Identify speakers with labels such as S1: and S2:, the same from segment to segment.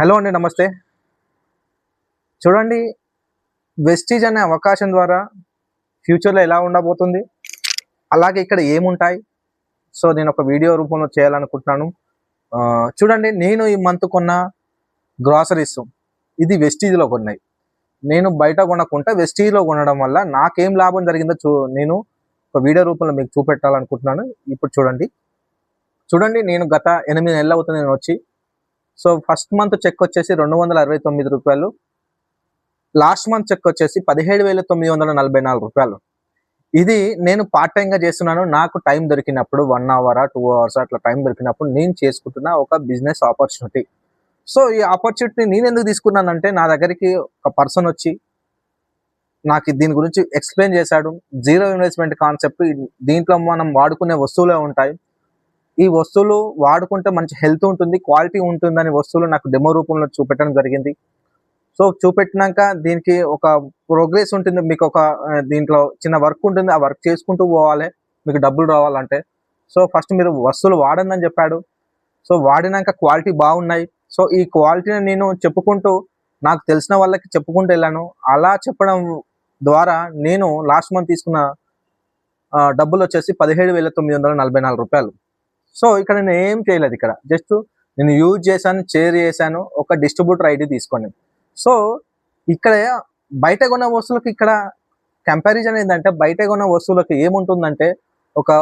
S1: Hello అండి నమస్తే. చూడండి వెస్టీజ్ అనే అవకాశం ద్వారా ఫ్యూచర్లో ఎలా ఉండబోతుంది అలాగే ఇక్కడ ఏముంటాయి. సో నేను ఒక వీడియో రూపంలో చేయాలనుకుంటున్నాను. చూడండి నేను ఈ మంత్ కొన్న గ్రాసరీస్ ఇది వెస్టీజ్లో కొన్నాయి. నేను బయట కొనకుండా వెస్టీజ్లో కొనడం వల్ల నాకేం లాభం జరిగిందో చూ నేను ఒక వీడియో రూపంలో మీకు చూపెట్టాలనుకుంటున్నాను. ఇప్పుడు చూడండి. చూడండి నేను గత ఎనిమిది నెలలు అవుతుంది నేను వచ్చి సో ఫస్ట్ మంత్ చెక్ వచ్చేసి రెండు వందల అరవై తొమ్మిది రూపాయలు. లాస్ట్ మంత్ చెక్ వచ్చేసి పదిహేడు వేల తొమ్మిది వందల నలభై నాలుగు రూపాయలు. ఇది నేను పార్ట్ టైంగా చేస్తున్నాను. నాకు టైం దొరికినప్పుడు వన్ అవరా టూ అవర్స్ అట్లా టైం దొరికినప్పుడు నేను చేసుకుంటున్న ఒక బిజినెస్ ఆపర్చునిటీ సో ఈ ఆపర్చునిటీ నేను ఎందుకు తీసుకున్నానంటే నా దగ్గరికి ఒక పర్సన్ వచ్చి నాకు దీని గురించి ఎక్స్ప్లెయిన్ చేశాడు. జీరో ఇన్వెస్ట్మెంట్ కాన్సెప్ట్ దీంట్లో మనం వాడుకునే వస్తువులే ఉంటాయి. ఈ వస్తువులు వాడుకుంటే మంచి హెల్త్ ఉంటుంది క్వాలిటీ ఉంటుందని వస్తువులు నాకు డెమో రూపంలో చూపెట్టడం జరిగింది. సో చూపెట్టినాక దీనికి ఒక ప్రోగ్రెస్ ఉంటుంది. మీకు ఒక దీంట్లో చిన్న వర్క్ ఉంటుంది. ఆ వర్క్ చేసుకుంటూ పోవాలి. మీకు డబ్బులు రావాలంటే. సో ఫస్ట్ మీరు వస్తువులు వాడండి అని చెప్పాడు. సో వాడినాక క్వాలిటీ బాగున్నాయి. సో ఈ క్వాలిటీని నేను చెప్పుకుంటూ నాకు తెలిసిన వాళ్ళకి చెప్పుకుంటూ వెళ్ళాను. అలా చెప్పడం ద్వారా నేను లాస్ట్ మంత్ తీసుకున్న డబ్బులు వచ్చేసి పదిహేడు వేల తొమ్మిది వందల నలభై నాలుగు రూపాయలు. సో ఇక్కడ నేను ఏం చేయలేదు ఇక్కడ. జస్ట్ నేను యూజ్ చేశాను షేర్ చేశాను ఒక డిస్ట్రిబ్యూటర్ ఐడి తీసుకోండి. సో ఇక్కడ బయట కొన్న వస్తువులకు ఇక్కడ కంపారిజన్ ఏంటంటే బయట కొన్న వస్తువులకు ఏముంటుందంటే ఒక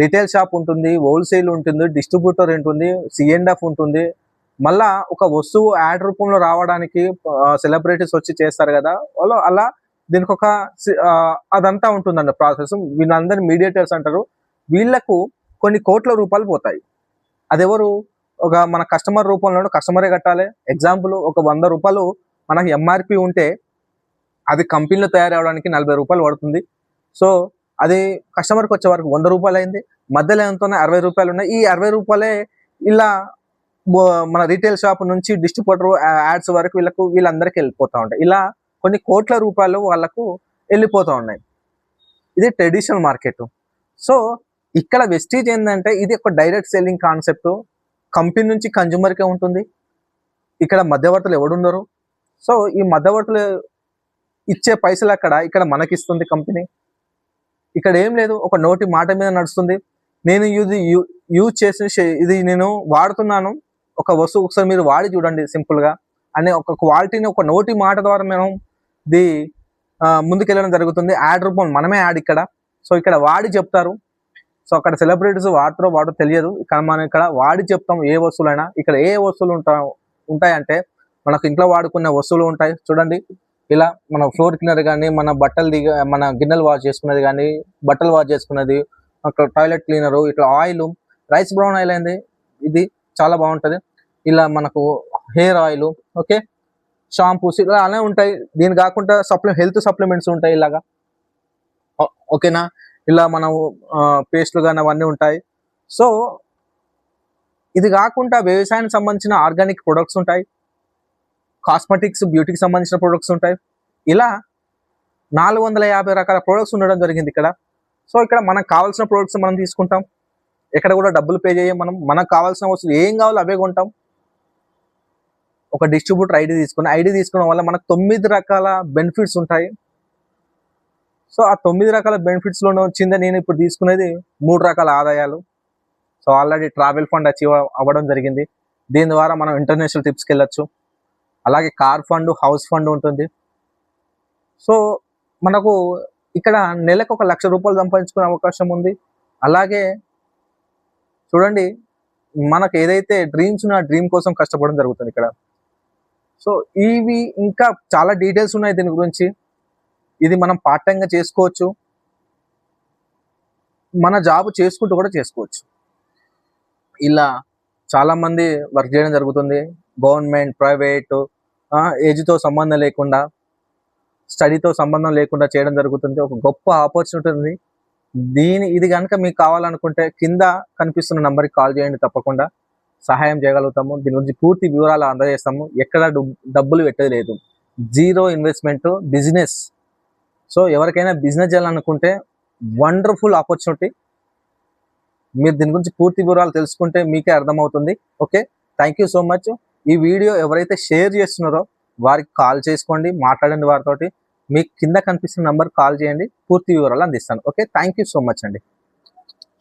S1: రిటైల్ షాప్ ఉంటుంది హోల్సేల్ ఉంటుంది డిస్ట్రిబ్యూటర్ ఉంటుంది సిఎండ్ఎఫ్ ఉంటుంది. మళ్ళా ఒక వస్తువు యాడ్ రూపంలో రావడానికి సెలబ్రిటీస్ వచ్చి చేస్తారు కదా వాళ్ళు అలా దీనికి ఒక సి- అదంతా ఉంటుందండి ప్రాసెస్ వీళ్ళందరూ మీడియేటర్స్ అంటారు. వీళ్ళకు కొన్ని కోట్ల రూపాయలు పోతాయి. అదెవరు? ఒక మన కస్టమర్ రూపంలో కస్టమరే కట్టాలి. ఎగ్జాంపుల్ ఒక వంద రూపాయలు మనకి ఎంఆర్పి ఉంటే అది కంపెనీలో తయారవడానికి నలభై రూపాయలు పడుతుంది. సో అది కస్టమర్కి వచ్చే వరకు వంద రూపాయలు అయింది. మధ్యలో ఎంతోనే అరవై రూపాయలు ఉన్నాయి. ఈ అరవై రూపాయలే ఇలా మన రీటైల్ షాప్ నుంచి డిస్ట్రిబ్యూటర్ యాడ్స్ వరకు వీళ్ళకు వీళ్ళందరికీ వెళ్ళిపోతూ ఉంటాయి. ఇలా కొన్ని కోట్ల రూపాయలు వాళ్ళకు వెళ్ళిపోతూ ఉన్నాయి. ఇది ట్రెడిషనల్ మార్కెట్. సో ఇక్కడ వెస్టీజ్ ఏంటంటే ఇది ఒక డైరెక్ట్ సెల్లింగ్ కాన్సెప్ట్ కంపెనీ నుంచి కన్జ్యూమర్కే ఉంటుంది. ఇక్కడ మధ్యవర్తులు ఎవడున్నారు? సో ఈ మధ్యవర్తులు ఇచ్చే పైసలు అక్కడ ఇక్కడ మనకిస్తుంది కంపెనీ ఇక్కడ ఏం లేదు ఒక నోటి మాట మీద నడుస్తుంది. నేను ఇది యూజ్ చేసిన ఇది నేను వాడుతున్నాను. ఒక వస్తువు ఒకసారి మీరు వాడి చూడండి సింపుల్గా. అనే ఒక క్వాలిటీని ఒక నోటి మాట ద్వారా మనం ఇది ముందుకెళ్ళడం జరుగుతుంది. యాడ్ రూపం మనమే యాడ్ ఇక్కడ. సో ఇక్కడ వాడి చెప్తారు. సో అక్కడ సెలబ్రిటీస్ వాడతారో వాడో తెలియదు. ఇక్కడ మనం ఇక్కడ వాడి చెప్తాం ఏ వస్తువులైనా. ఇక్కడ ఏ వస్తువులు ఉంటా ఉంటాయంటే మనకు ఇంట్లో వాడుకునే వస్తువులు ఉంటాయి. చూడండి. ఇలా మన ఫ్లోర్ క్లీనర్ కానీ మన బట్టలు దిగ మన గిన్నెలు వాష్ చేసుకునేది కానీ బట్టలు వాష్ చేసుకునేది అక్కడ టాయిలెట్ క్లీనరు ఇట్లా ఆయిల్ రైస్ బ్రౌన్ ఆయిల్ అయింది. ఇది చాలా బాగుంటది. ఇలా మనకు హెయిర్ ఆయిల్ ఓకే షాంపూస్ ఇలా అలానే ఉంటాయి. దీని కాకుండా సప్లి హెల్త్ సప్లిమెంట్స్ ఉంటాయి ఇలాగా. ఓకేనా ఇలా మనం పేస్ట్లు కానీ అవన్నీ ఉంటాయి. సో ఇది కాకుండా వ్యవసాయానికి సంబంధించిన ఆర్గానిక్ ప్రొడక్ట్స్ ఉంటాయి. కాస్మెటిక్స్ బ్యూటీకి సంబంధించిన ప్రొడక్ట్స్ ఉంటాయి. ఇలా నాలుగు వందల యాభై రకాల ప్రొడక్ట్స్ ఉండడం జరిగింది ఇక్కడ. సో ఇక్కడ మనకు కావాల్సిన ప్రొడక్ట్స్ మనం తీసుకుంటాం. ఎక్కడ కూడా డబ్బులు పే చేయం మనం. మనకు కావాల్సిన వస్తువులు ఏం కావాలో అవే కొంటాం. ఒక డిస్ట్రిబ్యూటర్ ఐడి తీసుకుని ఐడి తీసుకోవడం వల్ల మనకు తొమ్మిది రకాల బెనిఫిట్స్ ఉంటాయి. సో ఆ తొమ్మిది రకాల బెనిఫిట్స్లో వచ్చిందే నేను ఇప్పుడు తీసుకునేది మూడు రకాల ఆదాయాలు. So already travel fund achieve అవ్వడం జరిగింది. దీని ద్వారా మనం ఇంటర్నేషనల్ ట్రిప్స్కి వెళ్ళొచ్చు అలాగే కార్ ఫండ్ హౌస్ ఫండ్ ఉంటుంది. సో మనకు ఇక్కడ నెలకు ఒక లక్ష రూపాయలు సంపాదించుకునే అవకాశం ఉంది. అలాగే చూడండి మనకు ఏదైతే డ్రీమ్స్ ఉన్న డ్రీమ్ కోసం కష్టపడడం జరుగుతుంది ఇక్కడ. సో ఇవి ఇంకా చాలా డీటెయిల్స్ ఉన్నాయి దీని గురించి. ఇది మనం పార్ట్ టైంగా చేసుకోవచ్చు. మన జాబ్ చేసుకుంటూ కూడా చేసుకోవచ్చు. ఇలా చాలా మంది వర్క్ చేయడం జరుగుతుంది. గవర్నమెంట్ ప్రైవేట్ ఏజ్తో సంబంధం లేకుండా స్టడీతో సంబంధం లేకుండా చేయడం జరుగుతుంది. ఒక గొప్ప ఆపర్చునిటీ ఉంది. దీని ఇది కనుక మీకు కావాలనుకుంటే కింద కనిపిస్తున్న నంబర్కి కాల్ చేయండి తప్పకుండా. సహాయం చేయగలుగుతాము. దీని గురించి పూర్తి వివరాలు అందజేస్తాము. ఎక్కడ డబ్బులు పెట్టేది లేదు. జీరో ఇన్వెస్ట్మెంట్ బిజినెస్ సో ఎవరికైనా బిజినెస్ చేయాలనుకుంటే వండర్ఫుల్ ఆపర్చునిటీ మీరు దీని గురించి పూర్తి వివరాలు తెలుసుకుంటే మీకే అర్థమవుతుంది. Okay thank you so much ఈ వీడియో ఎవరైతే షేర్ చేస్తున్నారో వారికి కాల్ చేసుకోండి మాట్లాడండి వారితోటి. మీకు కింద కనిపిస్తున్న నంబర్ కాల్ చేయండి పూర్తి వివరాలు అందిస్తాను. Okay thank you so much అండి.